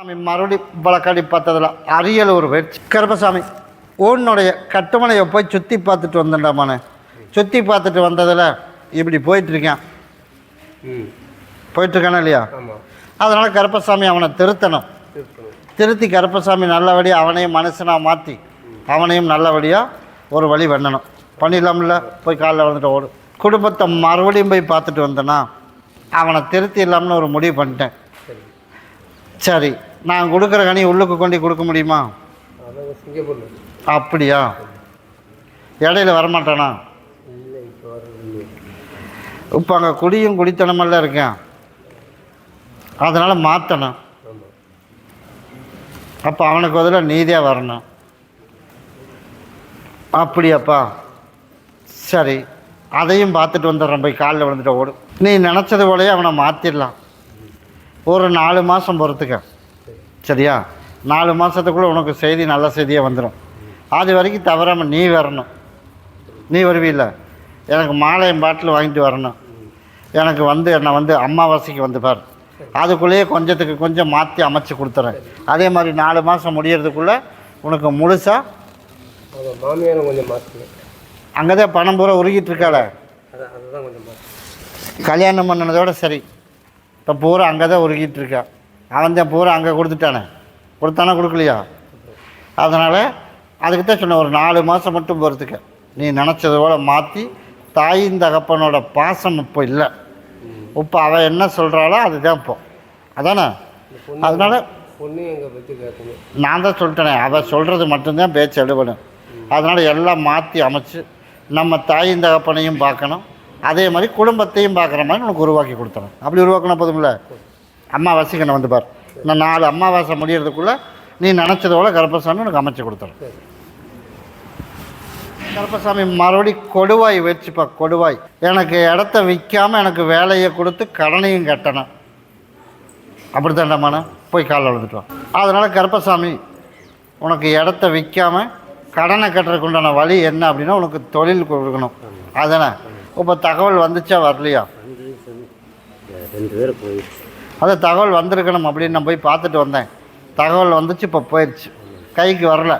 சாமி மறுபடி வழக்காடி பார்த்ததில் அரியலூர் போயிடுச்சு கருப்பசாமி உன்னுடைய கட்டுமனையை போய் சுற்றி பார்த்துட்டு வந்தேன்டாமானே சுற்றி பார்த்துட்டு வந்ததில் இப்படி போயிட்டுருக்கேன் போயிட்டுருக்கானே இல்லையா? அதனால் கருப்பசாமி அவனை திருத்தணும். திருத்தி கருப்பசாமி நல்லபடியாக அவனையும் மனுஷனாக மாற்றி அவனையும் நல்லபடியாக ஒரு வழி பண்ணணும். பண்ணிடலாம்ல? போய் காலைல வந்துட்டு ஓடு. குடும்பத்தை மறுபடியும் போய் பார்த்துட்டு வந்தேன்னா அவனை திருத்தி இல்லாமல் ஒரு முடிவு பண்ணிட்டேன். சரி. நான் கொடுக்குற கனி உள்ளுக்கு கொண்டு கொடுக்க முடியுமா? அப்படியா? இடையில வரமாட்டானா? இப்போ வர இல்லையே. இப்போ அங்கே குடியும் குடித்தனமெல்லாம் இருக்கேன் அதனால் மாற்றணும் அப்போ அவனுக்கு பதிலாக நீதியாக வரணும். அப்படியாப்பா. சரி அதையும் பார்த்துட்டு வந்துடுறேன். போய் காலில் விழுந்துட்டு ஓடு. நீ நினச்சது போலயே அவனை மாற்றிடலாம் ஒரு நாலு மாதம் பொறுத்துக்க. சரியா? நாலு மாதத்துக்குள்ளே உனக்கு செய்தி நல்ல செய்தியாக வந்துடும் அது வரைக்கும் தவறாமல் நீ வரணும். நீ வருவில்ல? எனக்கு மாலையும் பாட்டில் வாங்கிட்டு வரணும். எனக்கு வந்து என்னை வந்து அமாவாசைக்கு வந்து பார். அதுக்குள்ளேயே கொஞ்சத்துக்கு கொஞ்சம் மாற்றி அமைச்சு கொடுத்துறேன். அதே மாதிரி நாலு மாதம் முடியறதுக்குள்ளே உனக்கு முழுசாக ஆமாம் மாமியாரும் கொஞ்சம் மாற்றணும் அங்கே தான் பணம் பூரா உருகிட்டு இருக்காள. கல்யாணம் பண்ணினதோட சரி. இப்போ பூரா அங்கே தான் உருகிட்டு இருக்கா. அவன் தான் பூரா அங்கே கொடுத்துட்டானே. கொடுத்தானா கொடுக்கலையா? அதனால் அதுக்கு தான் சொன்னேன் ஒரு நாலு மாதம் மட்டும் பொறுத்துக்க நீ நினச்சது போல மாற்றி தாயின் தகப்பனோட பாசம் இப்போ இல்லை. இப்போ அவள் என்ன சொல்கிறாளோ அதுதான் இப்போ. அதானே? அதனால் பொண்ணு எங்கள் பற்றி கேட்கணும். நான் தான் சொல்லிட்டேனே. அவள் சொல்கிறது மட்டும்தான் பேச்சு எடுபடும். அதனால் எல்லாம் மாற்றி அமைச்சு நம்ம தாயின் தகப்பனையும் பார்க்கணும். அதே மாதிரி குடும்பத்தையும் பார்க்குற மாதிரி உனக்கு உருவாக்கி கொடுத்துறேன். அப்படி உருவாக்கினா போதும்ல? அம்மாவாசைக்கு வந்து பார். நான் நாலு அம்மாவாசை முடியறதுக்குள்ளே நீ நினச்சதோட கருப்பசாமி உனக்கு அமைச்சு கொடுத்துறேன் கருப்பசாமி மறுபடி கொடுவாய் வச்சுப்பா கொடுவாய். எனக்கு இடத்த விற்காமல் எனக்கு வேலையை கொடுத்து கடனையும் கட்டணும். அப்படி தாண்டாமான போய் காலில் விழுந்துட்டோம் அதனால் கருப்பசாமி உனக்கு இடத்த விற்காம கடனை கட்டுறதுக்கு உண்டான வழி என்ன அப்படின்னா உனக்கு தொழில் கொடுக்கணும். அதானே? இப்போ தகவல் வந்துச்சா வரலையா? ரெண்டு பேரும் போயிடுச்சு. அது தகவல் வந்திருக்கணும் அப்படின்னு நான் போய் பார்த்துட்டு வந்தேன். தகவல் வந்துச்சு இப்போ போயிடுச்சு கைக்கு வரல.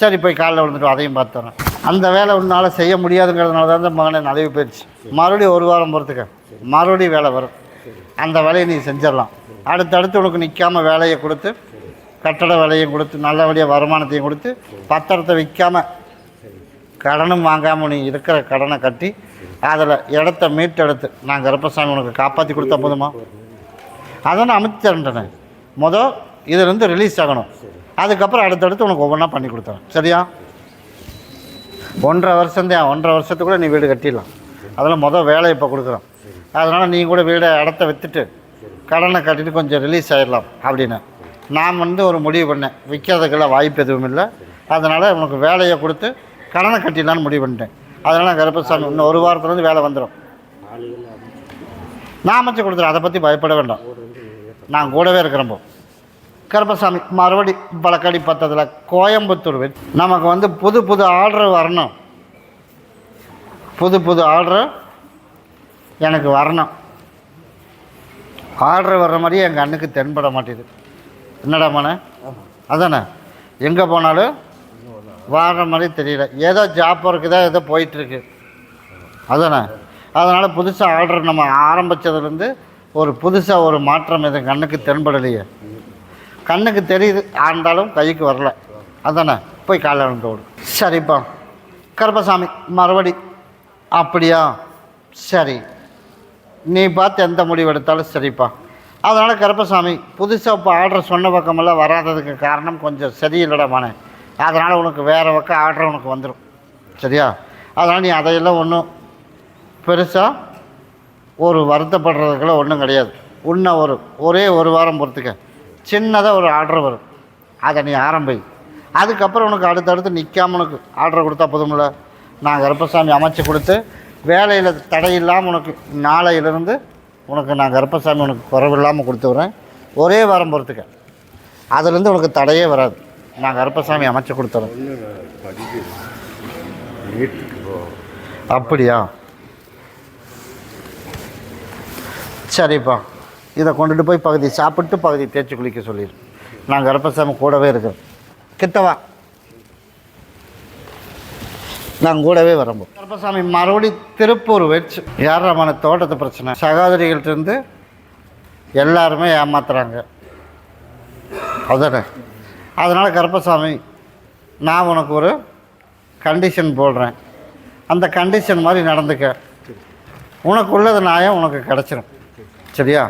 சரி போய் காலைல விழுந்துட்டு அதையும் பார்த்துறேன். அந்த வேலை உன்னால் செய்ய முடியாதுங்கிறதுனால தான் இந்த மகனை நழுவி போயிடுச்சு மறுபடியும் ஒரு வாரம் போகிறதுக்கு மறுபடியும் வேலை வரும். அந்த வேலையை நீ செஞ்சிடலாம். அடுத்தடுத்து உனக்கு நிற்காம வேலையை கொடுத்து கட்டட வேலையும் கொடுத்து நல்லபடியாக வருமானத்தையும் கொடுத்து பத்திரத்தை விற்காம கடனும் வாங்காமல் நீ இருக்கிற கடனை கட்டி அதில் இடத்த மீட்டெடுத்து நான் கருப்பசாமி உனக்கு காப்பாற்றி கொடுத்தா போதுமா? அதை நான் அமைச்சு தரேன்ட்டேனே. மொதல் இதுலேருந்து ரிலீஸ் ஆகணும். அதுக்கப்புறம் அடுத்தடுத்து உனக்கு ஒவ்வொன்றா பண்ணி கொடுத்துறேன். சரியா? ஒன்றரை வருஷம்தான். ஒன்றரை வருஷத்துக்குள்ள நீ வீடு கட்டிடலாம். அதில் மொதல் வேலை இப்போ கொடுக்குறோம். அதனால் நீ கூட வீடை இடத்த விற்றுட்டு கடனை கட்டிட்டு கொஞ்சம் ரிலீஸ் ஆகிடலாம் அப்படின்னு. நான் வந்து ஒரு முடிவு பண்ணேன். விற்கிறதுக்கெல்லாம் வாய்ப்பு எதுவும் இல்லை. அதனால் உனக்கு வேலையை கொடுத்து கடனை கட்டிடலான்னு முடிவு பண்ணிட்டேன். அதனால் கருப்பசாமி இன்னும் ஒரு வாரத்துலேருந்து வேலை வந்துடும். நான் அமைச்சு கொடுத்துறேன். அதை பற்றி பயப்பட வேண்டாம். நான் கூடவே இருக்கிறப்போ கருப்பசாமி மறுபடி பழக்கடி பத்தத்தில் கோயம்புத்தூர் நமக்கு வந்து புது புது ஆர்டர் வரணும். புது புது ஆர்டர் எனக்கு வரணும். ஆர்டர் வர்ற மாதிரியே எங்கள் அண்ணுக்கு தென்பட மாட்டேது. என்னடா மனே? அதானே? எங்கே போனாலும் வாடுற மாதிரி தெரியல. ஏதோ ஜாப் இருக்குதா ஏதோ போயிட்டுருக்கு அதானே? அதனால் புதுசாக ஆர்டர் நம்ம ஆரம்பித்ததுலேருந்து ஒரு புதுசாக ஒரு மாற்றம் எதுவும் கண்ணுக்கு தென்படலையே. கண்ணுக்கு தெரியுது ஆண்டாலும் கைக்கு வரல. அதானே? போய் காலைல ஓடு. சரிப்பா. கருப்பசாமி மறுபடி. அப்படியா? சரி. நீ பார்த்து எந்த முடிவு எடுத்தாலும் சரிப்பா. அதனால் கருப்பசாமி புதுசாக இப்போ ஆர்டர் சொன்ன பக்கமெல்லாம் வராததுக்கு காரணம் கொஞ்சம் சரியில்லடா மனே அதனால் உனக்கு வேறு பக்கம் ஆர்டர் உனக்கு வந்துடும் சரியா? அதனால் நீ அதையெல்லாம் ஒன்றும் பெருசாக ஒரு வருத்தப்படுறதுக்கெல்லாம் ஒன்றும் கிடையாது. இன்னும் ஒரு ஒரே ஒரு வாரம் பொறுத்துக்க. சின்னதாக ஒரு ஆர்டர் வரும். அதை நீ ஆரம்பி. அதுக்கப்புறம் உனக்கு அடுத்தடுத்து நிற்காம உனக்கு ஆர்டர் கொடுத்தா போதும்ல? நான் கருப்பசாமி அமைச்சு கொடுத்து வேலையில் தடையில்லாமல் உனக்கு நாளையிலிருந்து உனக்கு நான் கருப்பசாமி உனக்கு குறைவில்லாமல் கொடுத்துட்றேன் ஒரே வாரம் பொறுத்துக்க. அதுலேருந்து உனக்கு தடையே வராது. நான் கருப்பசாமி அமைச்சு கொடுத்துறேன். அப்படியா? சரிப்பா. இதை கொண்டுட்டு போய் பகுதி சாப்பிட்டு பகுதி தேய்ச்சி குளிக்க சொல்லிடு. நான் கருப்பசாமி கூடவே இருக்கேன். கிட்டவா நான் கூடவே வரம்போ கருப்பசாமி மறுபடி திருப்பூர் வச்சு யாரமான தோட்டத்து பிரச்சனை. சகோதரிகள்ட்டேருந்து எல்லாருமே ஏமாத்துறாங்க. அதானே? அதனால் கருப்பசாமி நான் உனக்கு ஒரு கண்டிஷன் போடுறேன். அந்த கண்டிஷன் மாதிரி நடந்துக்க. உனக்கு உள்ளது நியாயம் உனக்கு கிடச்சிரும். சரியா?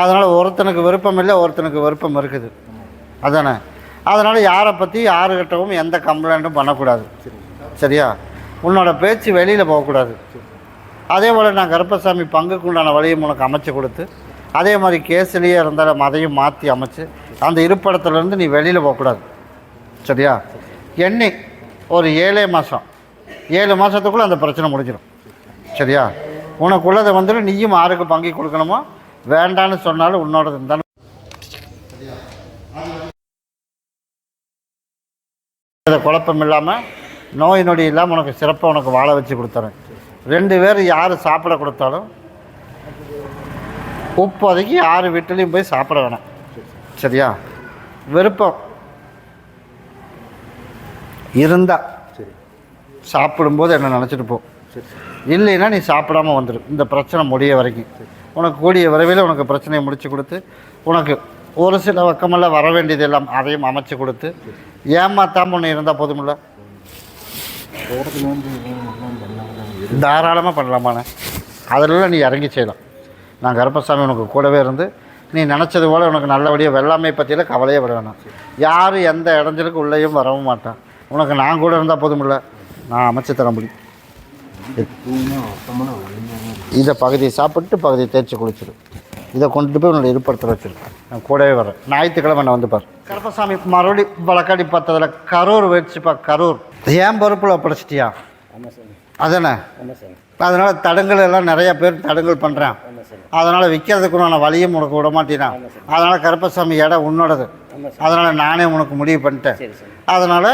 அதனால் ஒருத்தனுக்கு விருப்பம் இல்லை ஒருத்தனுக்கு விருப்பம் இருக்குது. அதானே? அதனால் யாரை பற்றி யாருக்கிட்டவும் எந்த கம்ப்ளைண்ட்டும் பண்ணக்கூடாது. சரியா? உன்னோட பேச்சு வெளியில் போகக்கூடாது. அதே போல் நான் கருப்பசாமி பங்குக்கு உண்டான வழியும் உனக்கு அமைச்சு கொடுத்து அதே மாதிரி கேஸ்லேயே இருந்தாலும் அதையும் மாற்றி அமைச்சு அந்த இருப்பிடத்துலேருந்து நீ வெளியில் போகக்கூடாது. சரியா? எண்ணி ஒரு ஏழே மாதம் ஏழு மாதத்துக்குள்ளே அந்த பிரச்சனை முடிஞ்சிடும் சரியா? உனக்குள்ளதை வந்துட்டு நீயும் யாருக்கு பங்கி கொடுக்கணுமோ? வேண்டான்னு சொன்னாலும் உன்னோடது இருந்தாலும் குழப்பம் இல்லாமல் நோய் நொடி இல்லாமல் உனக்கு சிறப்பாக உனக்கு வாழ வச்சு கொடுத்துறேன். ரெண்டு பேர் யார் சாப்பிட கொடுத்தாலும் இப்போதைக்கு யார் வீட்டிலையும் போய் சாப்பிட வேணாம். சரியா? விருப்பம். இருந்தால் சரி. சாப்பிடும்போது என்ன நினச்சிட்டு போ. இல்லைன்னா நீ சாப்பிடாம வந்துடும் இந்த பிரச்சனை முடிய வரைக்கும். உனக்கு கூடிய விரைவில் உனக்கு பிரச்சனையை முடித்து கொடுத்து உனக்கு ஒரு சில பக்கமெல்லாம் வர வேண்டியது எல்லாம் அதையும் அமைச்சு கொடுத்து ஏமாத்தாமல் ஒன்று இருந்தால் போதுமில்ல? தாராளமாக பண்ணலாமாண்ணே அதிலெல்லாம் நீ இறங்கி செய்யலாம். நான் கருப்பசாமி உனக்கு கூடவே இருந்து நீ நினச்சது போல் உனக்கு நல்லபடியாக வெள்ளாமை பற்றியில் கவலையே விட வேணாம். யார் எந்த இடைஞ்சலுக்கு உள்ளேயும் வரவும் மாட்டான். உனக்கு நான் கூட இருந்தால் போதுமில்ல? நான் அமைச்சு தர முடியும் இதை பகுதியை சாப்பிட்டு பகுதியை தேய்ச்சி குளிச்சிரு. இதை கொண்டுட்டு போய் உன்னோட இருப்படத்தில் வச்சிரு. நான் கூடவே வரேன். ஞாயிற்றுக்கிழமை நான் வந்து பாரு. கருப்பசாமி மறுபடி வழக்காடி பார்த்ததில் கரூர் வச்சுப்பா கரூர். ஏன் பொறுப்பில் படைச்சிட்டியா அதானே அதனால் தடங்கள் எல்லாம் நிறையா பேர் தடங்கள் பண்ணுறேன் அதனால் விற்கிறதுக்கு நான் வழியும் உனக்கு விட மாட்டேனா அதனால் கருப்பசாமி இடம் உன்னோடது. அதனால் நானே உனக்கு முடிவு பண்ணிட்டேன். அதனால்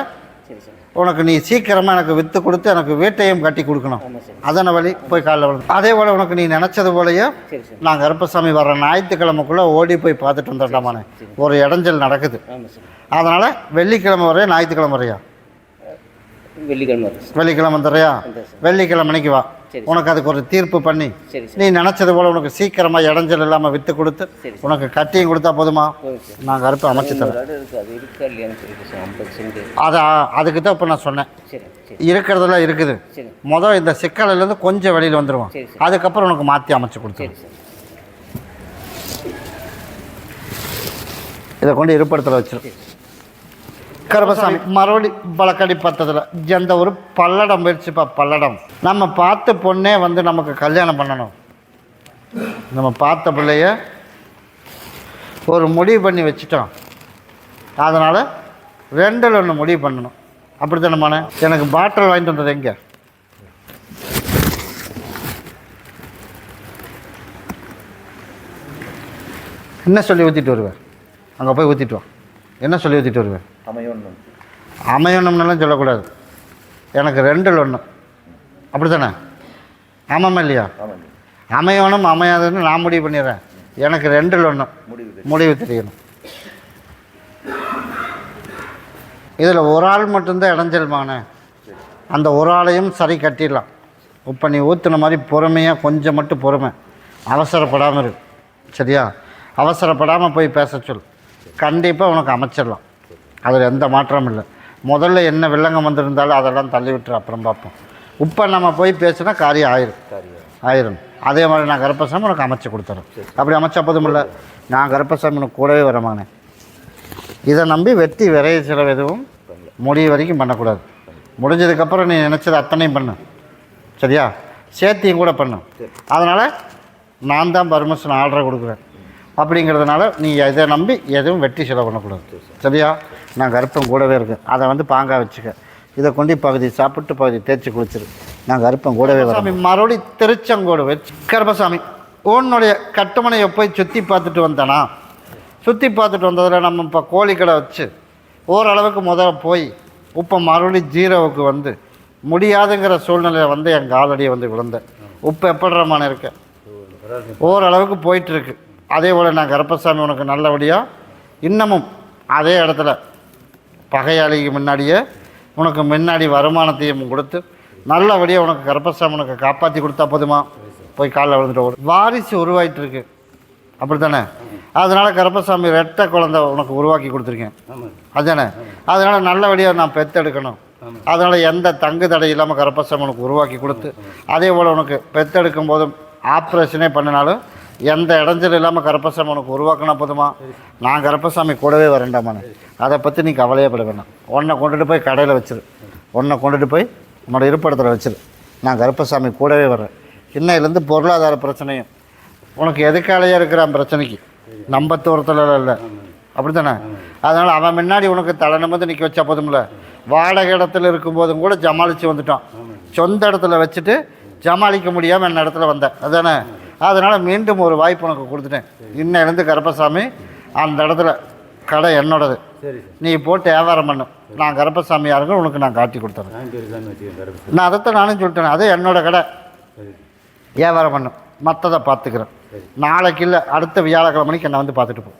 உனக்கு நீ சீக்கிரமாக எனக்கு விற்று கொடுத்து எனக்கு வீட்டையும் கட்டி கொடுக்கணும். அதான வழி போய் காலைல விழுந்து. அதே போல் உனக்கு நீ நினச்சது போலயே நான் கருப்பசாமி வர ஞாயிற்றுக்கிழமைக்குள்ளே ஓடி போய் பார்த்துட்டு வந்துட்டாமானே ஒரு இடைஞ்சல் நடக்குது. அதனால் வெள்ளிக்கிழமை வரையா ஞாயிற்றுக்கிழமை வரையா? வெள்ளிக்கிழமை வெள்ளிக்கிழமை வந்துடுறியா. வெள்ளிக்கிழமைக்கு வா. உனக்கு அதுக்கு ஒரு தீர்ப்பு பண்ணி. நீ நினச்சது போல் உனக்கு சீக்கிரமாக இடைஞ்சல் இல்லாமல் விற்று கொடுத்து உனக்கு கட்டியும் கொடுத்தா போதுமா? நான் கருப்பு அமைச்சு தரேன். அது அதுக்கு தான் இப்போ நான் சொன்னேன். இருக்கிறதெல்லாம் இருக்குது. மொதல் இந்த சிக்கலிலேருந்து கொஞ்சம் வெளியில் சார் அதுக்கப்புறம் உனக்கு மாற்றி அமைச்சு சார் இதை கொண்டு இருப்பிடத்தில் வச்சிரு. கருப்பசாமி மறுபடி வழக்கடி பார்த்ததில் எந்த ஒரு பல்லடம் போயிடுச்சுப்பா பல்லடம். நம்ம பார்த்த பொண்ணே வந்து நமக்கு கல்யாணம் பண்ணணும். நம்ம பார்த்த பிள்ளைய ஒரு முடிவு பண்ணி வச்சுட்டோம். அதனால் ரெண்டில் ஒன்று முடிவு பண்ணணும். அப்படி தானேம்மாண்ணே எனக்கு பாட்டில் வாங்கிட்டு வந்தது எங்கே? என்ன சொல்லி ஊற்றிட்டு வருவேன் அங்கே போய் ஊற்றிட்டு வா. என்ன சொல்லி ஊற்றிட்டு வருவேன் அமையணும். அமையணும்னுலாம் சொல்லக்கூடாது. எனக்கு ரெண்டில் ஒன்று அப்படி தானே ஆமாம்மா இல்லையா? ஆமாம் அமையணும் அமையாதுன்னு நான் முடிவு பண்ணிடுறேன். எனக்கு ரெண்டில் ஒன்று முடிவு முடிவு தெரியணும். இதில் ஒரு ஆள் மட்டும்தான் இடைஞ்சல்மானே அந்த ஒரு ஆளையும் சரி கட்டிடலாம். இப்போ நீ ஊற்றுன மாதிரி பொறுமையாக கொஞ்சம் மட்டும் பொறுமை. அவசரப்படாமல் இரு. சரியா? அவசரப்படாமல் போய் பேச சொல். கண்டிப்பாக உனக்கு அமைச்சிடலாம். அதில் எந்த மாற்றமும் இல்லை. முதல்ல என்ன வில்லங்கம் வந்திருந்தாலும் அதெல்லாம் தள்ளி விட்டுரு அப்புறம் பார்ப்போம். இப்போ நம்ம போய் பேசினா காரியம் ஆயிரும். ஆயிரும். அதே மாதிரி நான் கருப்பசாமி உனக்கு அமைச்சு கொடுத்துறேன். அப்படி அமைச்சா போதும் இல்லை நான் கருப்பசாமி உனக்கு கூடவே வரமானேன் இதை நம்பி வெட்டி விரைய செலவு எதுவும் முடிய வரைக்கும் பண்ணக்கூடாது. முடிஞ்சதுக்கப்புறம் நீ நினச்சது அத்தனையும் பண்ணு. சரியா? சேர்த்தியும் கூட பண்ணு. அதனால் நான் தான் பர்மிஷன் ஆர்டர் கொடுக்குறேன். அப்படிங்கிறதுனால நீ இதை நம்பி எதுவும் வெட்டி செலவு பண்ணக்கூடாது. சரியா? நான் கருப்பம் கூடவே இருக்கேன். அதை வந்து பாங்காக வச்சுக்க. இதை கொண்டு பகுதி சாப்பிட்டு பகுதி தேய்ச்சி குளிச்சிரு. நான் கருப்பம் கூடவே சாமி மறுபடி திருச்செங்கோடு வச்சு. கருப்பசாமி உன்னுடைய கட்டுமனையை போய் சுற்றி பார்த்துட்டு வந்தேனா? சுற்றி பார்த்துட்டு வந்ததில் நம்ம இப்போ கோழிக்கடை வச்சு ஓரளவுக்கு முதல்ல போய் இப்போ மறுபடியும் ஜீரோவுக்கு வந்து முடியாதுங்கிற சூழ்நிலையில் வந்து என் காலடியை வந்து விழுந்தேன். உப்பு எப்படிறமான இருக்கேன் ஓரளவுக்கு போயிட்டுருக்கு அதே போல் நான் கருப்பசாமி உனக்கு நல்லபடியாக இன்னமும் அதே இடத்துல பகையாளிக்கு முன்னாடியே உனக்கு முன்னாடி வருமானத்தையும் கொடுத்து நல்லபடியாக உனக்கு கருப்பசாமி உனக்கு காப்பாற்றி கொடுத்தா போதுமா? போய் காலில் விழுந்துட்டு வாரிசு உருவாயிட்டு இருக்கு அப்படி தானே அதனால் கருப்பசாமி ரெட்டை குழந்தை உனக்கு உருவாக்கி கொடுத்துருக்கேன். அதுதானே? அதனால் நல்லபடியாக நான் பெத்தெடுக்கணும். அதனால் எந்த தங்கு தடை இல்லாமல் கருப்பசாமி உனக்கு உருவாக்கி கொடுத்து அதே போல் உனக்கு பெத்தெடுக்கும் போதும் ஆப்ரேஷனே பண்ணினாலும் எந்த இடைஞ்சல் இல்லாமல் கருப்பசாமி உனக்கு உருவாக்கினா போதுமா? நான் கருப்பசாமி கூடவே வரேன்டாமாண்ணே அதை பற்றி நீ கவலையப்பட வேணாம். வேண்டாம் உன்னை கொண்டுட்டு போய் கடையில் வச்சிரு. உன்னை கொண்டுட்டு போய் உன்னோட இருப்பிடத்தில் வச்சிரு. நான் கருப்பசாமி கூடவே வர்றேன் இன்னையிலேருந்து பொருளாதார பிரச்சனையும் உனக்கு எதுக்காலையாக இருக்கிற பிரச்சனைக்கு? நம்ம தூரத்தில் இல்லை. அப்படி தானே அதனால் அவன் முன்னாடி உனக்கு தலை நிமிந்து நிற்க வச்சா போதும்ல. வாடகை இடத்துல இருக்கும்போதும் கூட ஜமாளித்து வந்துட்டான். சொந்த இடத்துல வச்சுட்டு ஜமாளிக்க முடியாமல் என்ன இடத்துல வந்தேன். அதானே? அதனால் மீண்டும் ஒரு வாய்ப்பு உனக்கு கொடுத்துட்டேன். இன்னையிலேருந்து கருப்பசாமி அந்த இடத்துல கடை என்னோடது. நீ போட்டு வியாபாரம் பண்ணு. நான் கருப்பசாமி யாருங்க உனக்கு நான் காட்டி கொடுத்துறேன். நான் அதைத்தான் நானும் சொல்லிட்டேன் அது என்னோட கடை. வியாபாரம் பண்ணு. மற்றதை பார்த்துக்கிறேன். நாளைக்கு இல்லை அடுத்த வியாழக்கிழமை மணிக்கு என்னை வந்து பார்த்துட்டு போ.